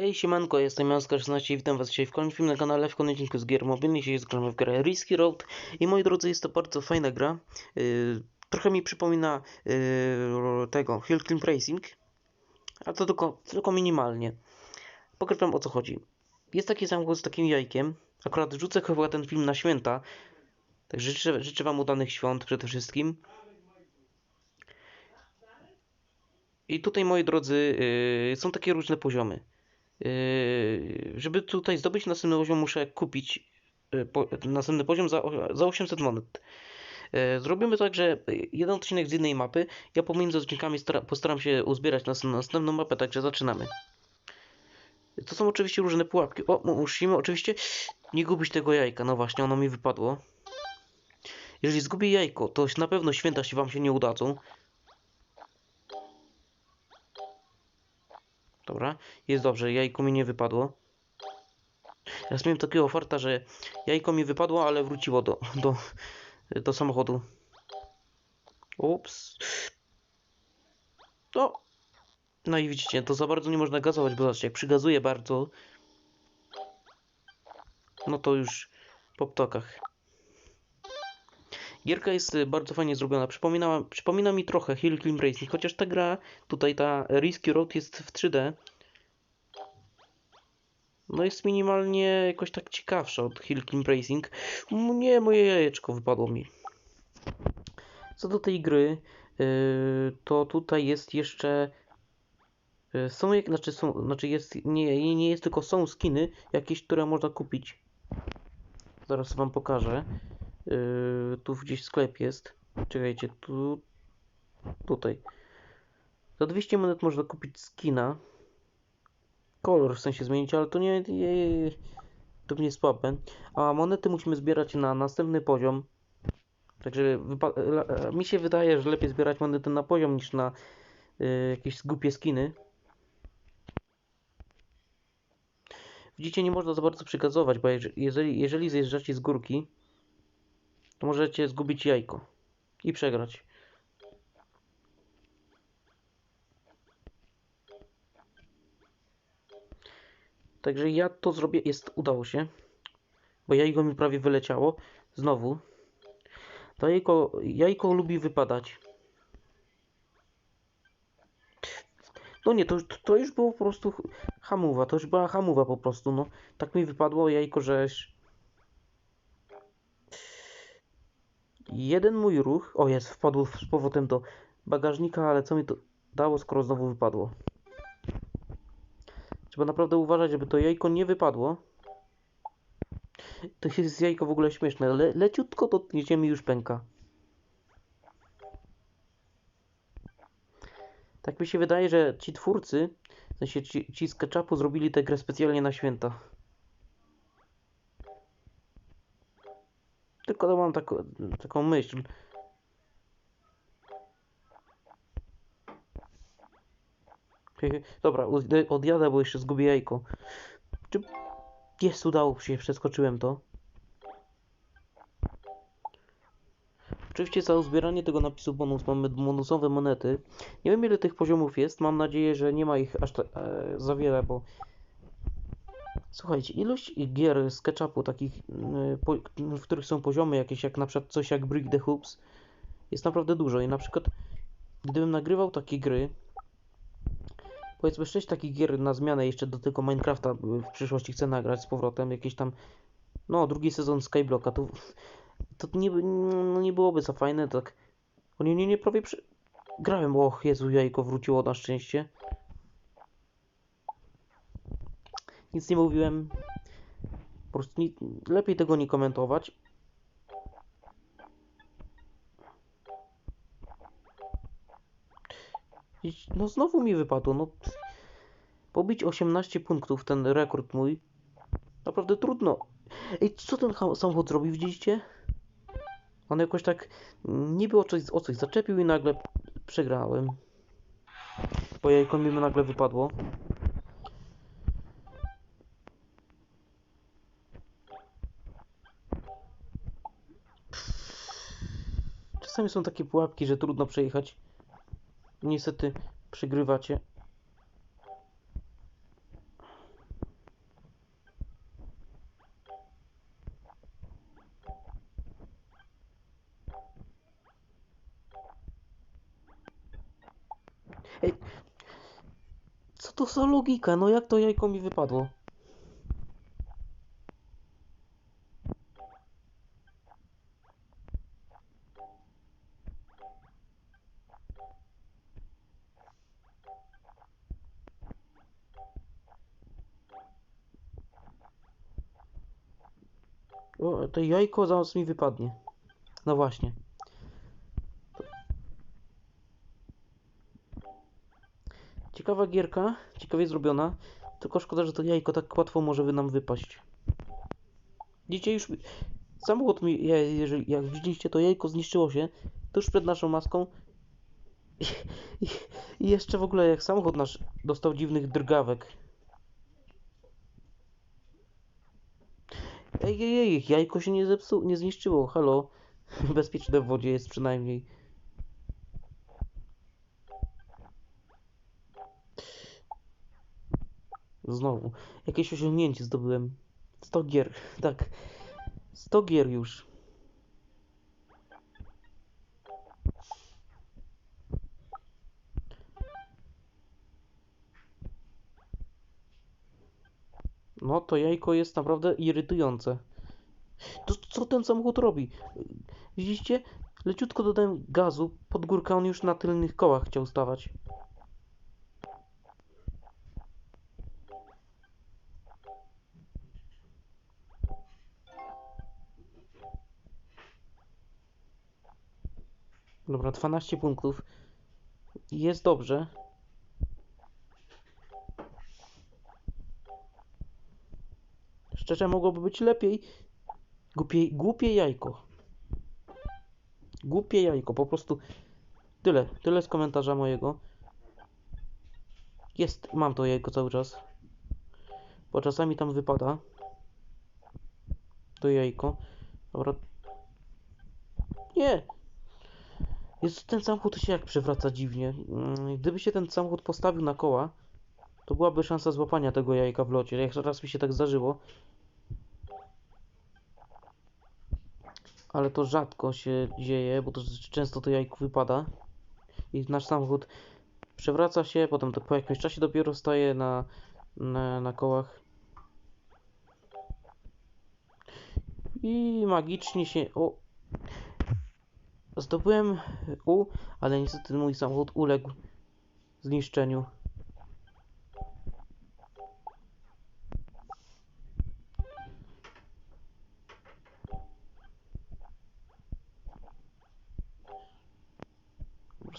Hej, siemanko, jestem Janska16 i witam was dzisiaj w kolejnym filmie na kanale, w kolejnym odcinku z gier mobilnych. Dzisiaj zgramy w grę Risky Road i moi drodzy, jest to bardzo fajna gra. Yy, trochę mi przypomina yy, tego Hill Climb Racing, a to tylko, tylko minimalnie. Pokażę wam o co chodzi. Jest taki samochód z takim jajkiem, akurat rzucę chyba ten film na święta, także życzę, życzę wam udanych świąt przede wszystkim. I tutaj, moi drodzy, yy, są takie różne poziomy. Yy, żeby tutaj zdobyć następny poziom, muszę kupić yy, następny poziom za, za 800 monet. Yy, zrobimy tak, że jeden odcinek z jednej mapy, ja pomiędzy odcinkami stara, postaram się uzbierać nas na następną mapę, także zaczynamy. To są oczywiście różne pułapki. O, musimy oczywiście nie gubić tego jajka. No właśnie, ono mi wypadło. Jeżeli zgubię jajko, to na pewno święta się wam się nie udadzą. Dobra, jest dobrze, jajko mi nie wypadło. Teraz miałem takiego farta, że jajko mi wypadło, ale wróciło do, do, do samochodu. Ups. No. No i widzicie, to za bardzo nie można gazować, bo zobaczcie, jak przygazuje bardzo, no to już po ptokach. Gierka jest y, bardzo fajnie zrobiona. Przypomina, przypomina mi trochę Hill Climb Racing, chociaż ta gra, tutaj ta Risky Road jest w 3D. No jest minimalnie jakoś tak ciekawsza od Hill Climb Racing. Nie, moje jajeczko wypadło mi. Co do tej gry, yy, to tutaj jest jeszcze yy, są, jak- znaczy są, znaczy jest, nie, nie jest tylko są skiny jakieś, które można kupić. Zaraz wam pokażę. Yy, tu gdzieś sklep jest. Czekajcie, tu. Tutaj. Za 200 monet można kupić skina. Kolor w sensie zmienić, ale to nie. nie to nie słabe. A monety musimy zbierać na następny poziom. Także mi się wydaje, że lepiej zbierać monety na poziom niż na yy, jakieś głupie skiny. Widzicie, nie można za bardzo przygazować, bo jeże- jeżeli, jeżeli zjeżdżacie z górki, to możecie zgubić jajko i przegrać. Także ja to zrobię, jest, udało się, bo jajko mi prawie wyleciało, znowu. To jajko, jajko lubi wypadać. No nie, to, to już było po prostu hamuwa, to już była hamuwa po prostu, no. Tak mi wypadło jajko, że Jeden mój ruch, o jest, wpadł z powrotem do bagażnika, ale co mi to dało, skoro znowu wypadło? Trzeba naprawdę uważać, żeby to jajko nie wypadło. To jest jajko w ogóle śmieszne, Le leciutko dotknięcie mi już pęka. Tak mi się wydaje, że ci twórcy, w sensie ci, ci z ketchupu zrobili tę grę specjalnie na święta. Tylko mam taką, taką myśl. Dobra, od- odjadę, bo jeszcze zgubię jajko. Czy... Jest, udało się, przeskoczyłem to. Oczywiście za uzbieranie tego napisu bonus mamy bonusowe monety. Nie wiem ile tych poziomów jest, mam nadzieję, że nie ma ich aż ta, e, za wiele, bo Słuchajcie, ilość gier z ketchupu, takich, y, w których są poziomy jakieś, jak na przykład coś jak Brick the Hoops, jest naprawdę dużo. I na przykład, gdybym nagrywał takie gry, powiedzmy 6 takich gier na zmianę jeszcze do tego Minecrafta y, w przyszłości chcę nagrać z powrotem, jakieś tam, no, drugi sezon Skyblocka, to, to nie, no, nie byłoby za fajne, tak. O nie, nie, nie, prawie przy... grałem, och, Jezu, jajko wróciło na szczęście. Nic nie mówiłem. Po prostu lepiej tego nie komentować. No znowu mi wypadło. No, pobić 18 punktów, ten rekord mój. Naprawdę trudno. Ej, co ten samochód zrobił, widzieliście? On jakoś tak niby o coś, o coś zaczepił i nagle przegrałem. Bo jajko mi nagle wypadło. Czasami są takie pułapki, że trudno przejechać. Niestety przegrywacie. Ej, co to za logika? No jak to jajko mi wypadło? O, to jajko zaraz mi wypadnie. No właśnie. Ciekawa gierka, ciekawie zrobiona. Tylko szkoda, że to jajko tak łatwo może by nam wypaść. Widzicie, już samochód mi, jeżeli, jak widzieliście, to jajko zniszczyło się tuż przed naszą maską. I, i, I jeszcze w ogóle jak samochód nasz dostał dziwnych drgawek. Ej, ej, ej, jajko się nie zepsuło, nie zniszczyło, halo. Bezpieczne w wodzie jest przynajmniej. Znowu, jakieś osiągnięcie zdobyłem. 100 gier, tak. 100 gier już. No, to jajko jest naprawdę irytujące. To co ten samochód robi? Widzicie? Leciutko dodałem gazu, pod górkę on już na tylnych kołach chciał stawać. Dobra, 12 punktów. Jest dobrze. Szczerze, mogłoby być lepiej. Głupie, głupie jajko. Głupie jajko, po prostu tyle, tyle z komentarza mojego. Jest, mam to jajko cały czas. Bo czasami tam wypada. To jajko. Dobra. Nie! Jest ten samochód się jak przewraca dziwnie. Mm, Gdyby się ten samochód postawił na koła, to byłaby szansa złapania tego jajka w locie. Jak raz mi się tak zdarzyło. Ale to rzadko się dzieje, bo to często to jajko wypada. I nasz samochód przewraca się, potem to po jakimś czasie dopiero staje na, na, na kołach. I magicznie się. O! Zdobyłem U, ale niestety mój samochód uległ zniszczeniu.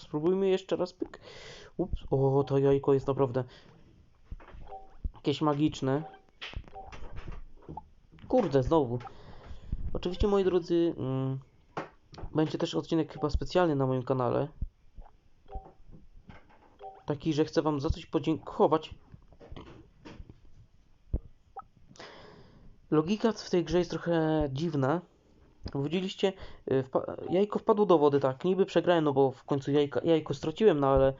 Spróbujmy jeszcze raz pyk. Ups. O, to jajko jest naprawdę jakieś magiczne. Kurde, znowu. Oczywiście, moi drodzy, mm, będzie też odcinek chyba specjalny na moim kanale. Taki, że chcę wam za coś podziękować. Logika w tej grze jest trochę dziwna. Widzieliście, y, wpa- jajko wpadło do wody, tak, niby przegrałem, no bo w końcu jajka, jajko straciłem, no ale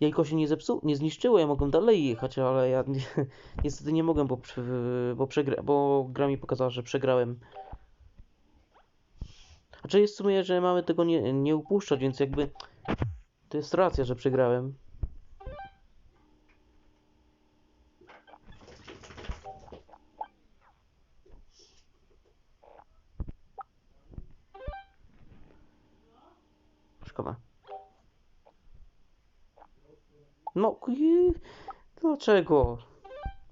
jajko się nie zepsuło, nie zniszczyło, ja mogłem dalej jechać, ale ja ni- niestety nie mogłem, bo, bo, bo gra mi pokazała, że przegrałem. Znaczy jest w sumie, że mamy tego nie, nie upuszczać, więc jakby to jest racja, że przegrałem. No, i- dlaczego?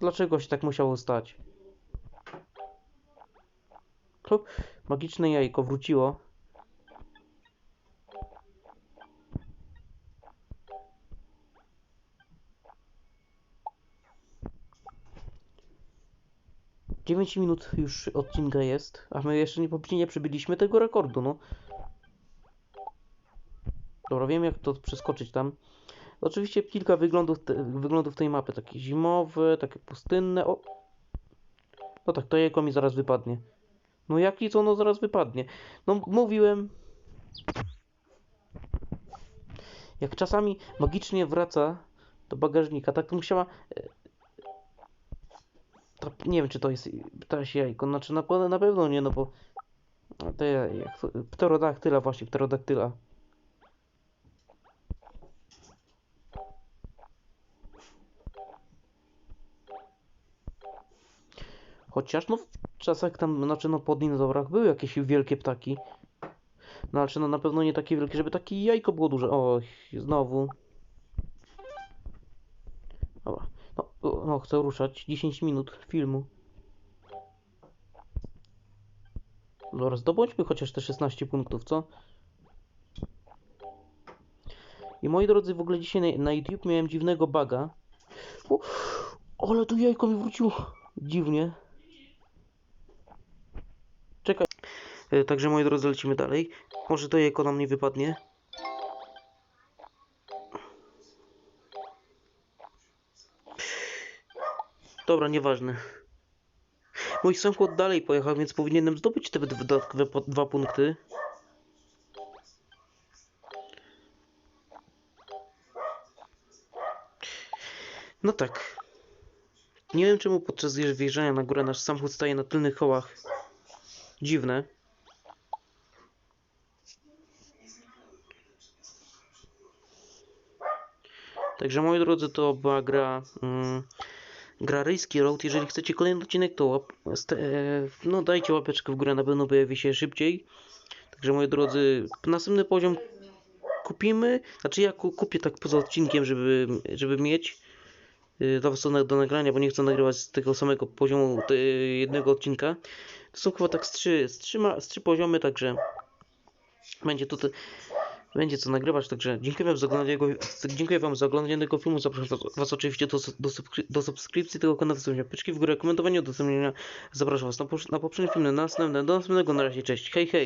Dlaczego się tak musiało stać? To magiczne jajko wróciło. Dziewięć minut już odcinka jest, a my jeszcze nie, nie przybyliśmy tego rekordu, no. Dobra, wiem jak to przeskoczyć tam. Oczywiście kilka wyglądów, te, wyglądów tej mapy, takie zimowe, takie pustynne. O! No tak, to jajko mi zaraz wypadnie. No jaki co ono zaraz wypadnie? No mówiłem. Jak czasami magicznie wraca do bagażnika, tak to musiała... e, To, nie wiem, czy to jest ptasie jajko, znaczy na, na pewno nie, no bo... To ja- jak to, pterodaktyla właśnie, pterodaktyla. Chociaż no w czasach tam, znaczy no po dinozaurach były jakieś wielkie ptaki. No ale no na pewno nie takie wielkie, żeby takie jajko było duże. O, znowu. Dobra. No, no chcę ruszać. 10 minut filmu. Dobra, zdobądźmy chociaż te 16 punktów, co? I moi drodzy, w ogóle dzisiaj na, na YouTube miałem dziwnego buga. O, ale tu jajko mi wróciło. Dziwnie. Czekaj. E, Także moi drodzy, lecimy dalej. Może to jajko nam nie wypadnie. Dobra, nieważne. Mój sąsiad dalej pojechał, więc powinienem zdobyć te dodatkowe dwa punkty. No tak. Nie wiem czemu podczas wjeżdż- wjeżdżania na górę nasz samochód staje na tylnych kołach. Dziwne. Także moi drodzy, to była gra, mm, gra Rejski Road. Jeżeli chcecie kolejny odcinek, to łap, e, no dajcie łapeczkę w górę, na pewno pojawi się szybciej. Także moi drodzy, następny poziom kupimy. Znaczy ja ku- kupię tak poza odcinkiem, żeby, żeby mieć y, do, do, nagrania, bo nie chcę nagrywać z tego samego poziomu jednego odcinka. To są chyba tak z trzy, z trzy, ma, z trzy poziomy, także będzie tutaj będzie co nagrywać, także dziękuję wam za oglądanie, tego- dziękuję wam za oglądanie tego filmu, zapraszam was, oczywiście do, do, do subskrypcji tego kanału, zostawienia łapeczki w górę, komentowania, udostępnienia, zapraszam was na, na poprzedni film, na następne, do następnego, na razie, cześć, hej hej!